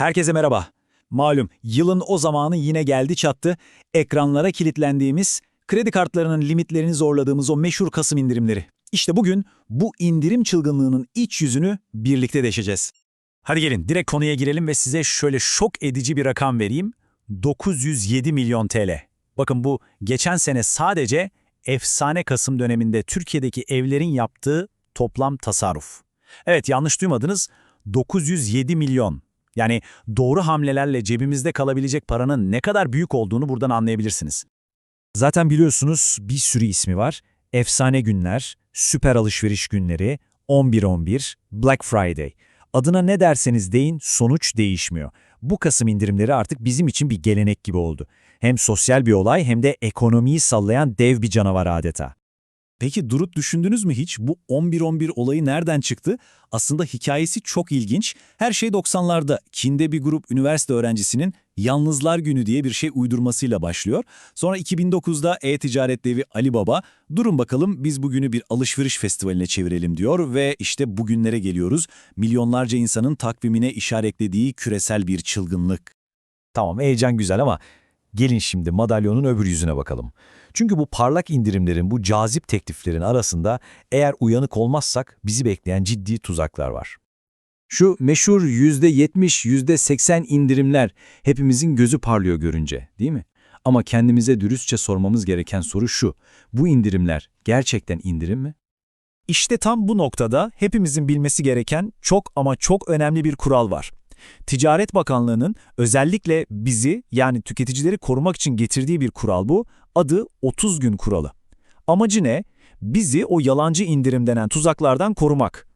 Herkese merhaba. Malum yılın o zamanı yine geldi çattı. Ekranlara kilitlendiğimiz, kredi kartlarının limitlerini zorladığımız o meşhur Kasım indirimleri. İşte bugün bu indirim çılgınlığının iç yüzünü birlikte deşeceğiz. Hadi gelin direkt konuya girelim ve size şöyle şok edici bir rakam vereyim. 907 milyon TL. Bakın bu geçen sene sadece efsane Kasım döneminde Türkiye'deki evlerin yaptığı toplam tasarruf. Evet yanlış duymadınız. 907 milyon. Yani doğru hamlelerle cebimizde kalabilecek paranın ne kadar büyük olduğunu buradan anlayabilirsiniz. Zaten biliyorsunuz bir sürü ismi var. Efsane günler, süper alışveriş günleri, 11-11, Black Friday. Adına ne derseniz deyin sonuç değişmiyor. Bu Kasım indirimleri artık bizim için bir gelenek gibi oldu. Hem sosyal bir olay hem de ekonomiyi sallayan dev bir canavar adeta. Peki durup düşündünüz mü hiç? Bu 11-11 olayı nereden çıktı? Aslında hikayesi çok ilginç. Her şey 90'larda Çin'de bir grup üniversite öğrencisinin Yalnızlar Günü diye bir şey uydurmasıyla başlıyor. Sonra 2009'da e-ticaret devi Alibaba, durun bakalım biz bugünü bir alışveriş festivaline çevirelim diyor ve işte bugünlere geliyoruz. Milyonlarca insanın takvimine işaretlediği küresel bir çılgınlık. Tamam heyecan güzel ama gelin şimdi madalyonun öbür yüzüne bakalım. Çünkü bu parlak indirimlerin, bu cazip tekliflerin arasında eğer uyanık olmazsak bizi bekleyen ciddi tuzaklar var. Şu meşhur %70, %80 indirimler hepimizin gözü parlıyor görünce, değil mi? Ama kendimize dürüstçe sormamız gereken soru şu, bu indirimler gerçekten indirim mi? İşte tam bu noktada hepimizin bilmesi gereken çok ama çok önemli bir kural var. Ticaret Bakanlığı'nın özellikle bizi yani tüketicileri korumak için getirdiği bir kural bu. Adı 30 gün kuralı. Amacı ne? Bizi o yalancı indirim denen tuzaklardan korumak.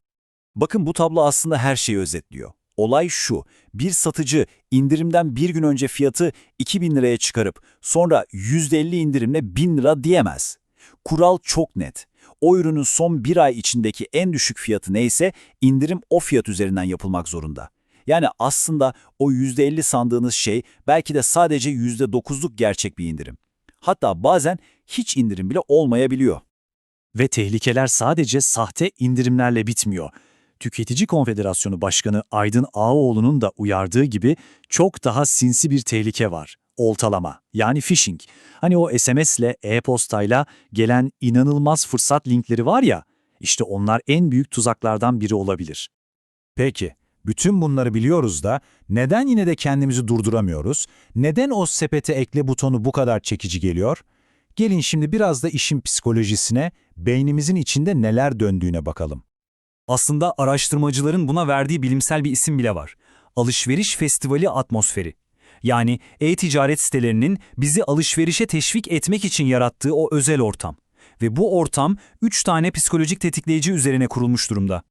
Bakın bu tablo aslında her şeyi özetliyor. Olay şu, bir satıcı indirimden bir gün önce fiyatı 2000 liraya çıkarıp sonra %50 indirimle 1000 lira diyemez. Kural çok net. O ürünün son bir ay içindeki en düşük fiyatı neyse indirim o fiyat üzerinden yapılmak zorunda. Yani aslında o %50 sandığınız şey belki de sadece %9'luk gerçek bir indirim. Hatta bazen hiç indirim bile olmayabiliyor. Ve tehlikeler sadece sahte indirimlerle bitmiyor. Tüketici Konfederasyonu Başkanı Aydın Ağaoğlu'nun da uyardığı gibi çok daha sinsi bir tehlike var. Oltalama, yani phishing. Hani o SMS'le, e-postayla gelen inanılmaz fırsat linkleri var ya, işte onlar en büyük tuzaklardan biri olabilir. Peki, bütün bunları biliyoruz da neden yine de kendimizi durduramıyoruz? Neden o sepete ekle butonu bu kadar çekici geliyor? Gelin şimdi biraz da işin psikolojisine, beynimizin içinde neler döndüğüne bakalım. Aslında araştırmacıların buna verdiği bilimsel bir isim bile var. Alışveriş festivali atmosferi. Yani e-ticaret sitelerinin bizi alışverişe teşvik etmek için yarattığı o özel ortam. Ve bu ortam 3 tane psikolojik tetikleyici üzerine kurulmuş durumda.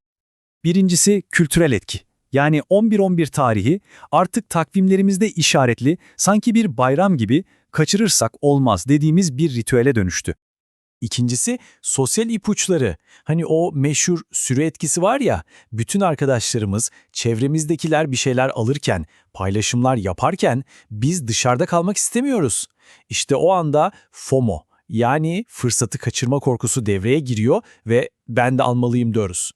Birincisi kültürel etki. Yani 11-11 tarihi artık takvimlerimizde işaretli, sanki bir bayram gibi kaçırırsak olmaz dediğimiz bir ritüele dönüştü. İkincisi sosyal ipuçları. Hani o meşhur sürü etkisi var ya, bütün arkadaşlarımız, çevremizdekiler bir şeyler alırken, paylaşımlar yaparken biz dışarıda kalmak istemiyoruz. İşte o anda FOMO yani fırsatı kaçırma korkusu devreye giriyor ve ben de almalıyım diyoruz.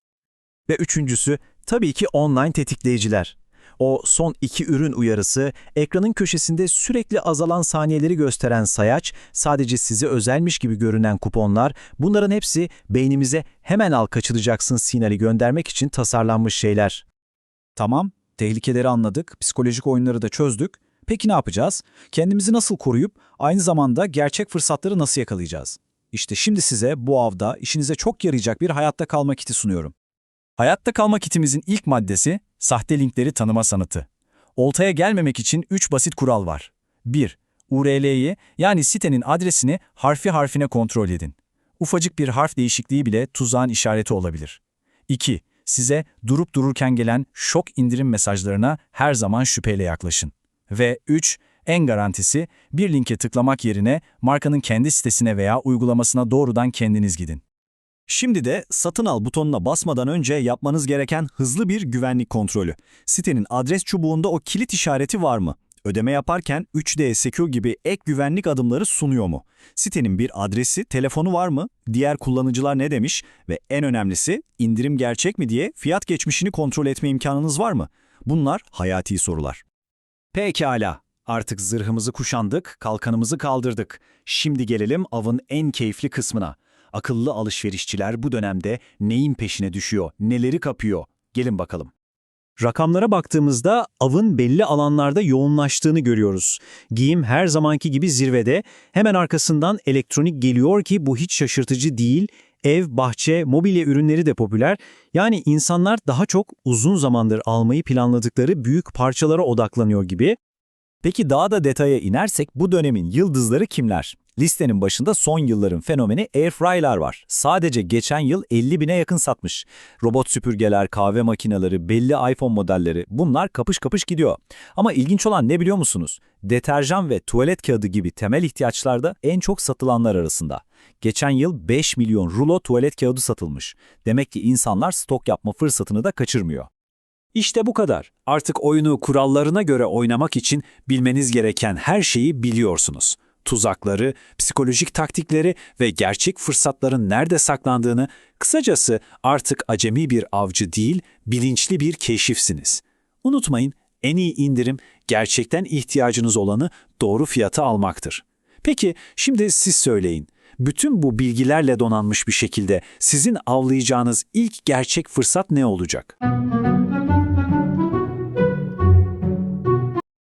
Ve üçüncüsü tabii ki online tetikleyiciler. O son iki ürün uyarısı, ekranın köşesinde sürekli azalan saniyeleri gösteren sayaç, sadece size özelmiş gibi görünen kuponlar, bunların hepsi beynimize hemen al kaçıracaksın sinyali göndermek için tasarlanmış şeyler. Tamam, tehlikeleri anladık, psikolojik oyunları da çözdük. Peki ne yapacağız? Kendimizi nasıl koruyup aynı zamanda gerçek fırsatları nasıl yakalayacağız? İşte şimdi size bu avda işinize çok yarayacak bir hayatta kalma kiti sunuyorum. Hayatta kalma kitimizin ilk maddesi sahte linkleri tanıma sanatı. Oltaya gelmemek için 3 basit kural var. 1. URL'yi yani sitenin adresini harfi harfine kontrol edin. Ufacık bir harf değişikliği bile tuzağın işareti olabilir. 2. Size durup dururken gelen şok indirim mesajlarına her zaman şüpheyle yaklaşın. Ve 3. En garantisi bir linke tıklamak yerine markanın kendi sitesine veya uygulamasına doğrudan kendiniz gidin. Şimdi de satın al butonuna basmadan önce yapmanız gereken hızlı bir güvenlik kontrolü. Sitenin adres çubuğunda o kilit işareti var mı? Ödeme yaparken 3D Secure gibi ek güvenlik adımları sunuyor mu? Sitenin bir adresi, telefonu var mı? Diğer kullanıcılar ne demiş? Ve en önemlisi indirim gerçek mi diye fiyat geçmişini kontrol etme imkanınız var mı? Bunlar hayati sorular. Pekala. Artık zırhımızı kuşandık, kalkanımızı kaldırdık. Şimdi gelelim avın en keyifli kısmına. Akıllı alışverişçiler bu dönemde neyin peşine düşüyor, neleri kapıyor? Gelin bakalım. Rakamlara baktığımızda avın belli alanlarda yoğunlaştığını görüyoruz. Giyim her zamanki gibi zirvede, hemen arkasından elektronik geliyor ki bu hiç şaşırtıcı değil. Ev, bahçe, mobilya ürünleri de popüler. Yani insanlar daha çok uzun zamandır almayı planladıkları büyük parçalara odaklanıyor gibi. Peki daha da detaya inersek bu dönemin yıldızları kimler? Listenin başında son yılların fenomeni Airfry'lar var. Sadece geçen yıl 50 bine yakın satmış. Robot süpürgeler, kahve makineleri, belli iPhone modelleri bunlar kapış kapış gidiyor. Ama ilginç olan ne biliyor musunuz? Deterjan ve tuvalet kağıdı gibi temel ihtiyaçlarda en çok satılanlar arasında. Geçen yıl 5 milyon rulo tuvalet kağıdı satılmış. Demek ki insanlar stok yapma fırsatını da kaçırmıyor. İşte bu kadar. Artık oyunu kurallarına göre oynamak için bilmeniz gereken her şeyi biliyorsunuz. Tuzakları, psikolojik taktikleri ve gerçek fırsatların nerede saklandığını, kısacası artık acemi bir avcı değil, bilinçli bir keşifsiniz. Unutmayın, en iyi indirim gerçekten ihtiyacınız olanı doğru fiyata almaktır. Peki şimdi siz söyleyin. Bütün bu bilgilerle donanmış bir şekilde sizin avlayacağınız ilk gerçek fırsat ne olacak?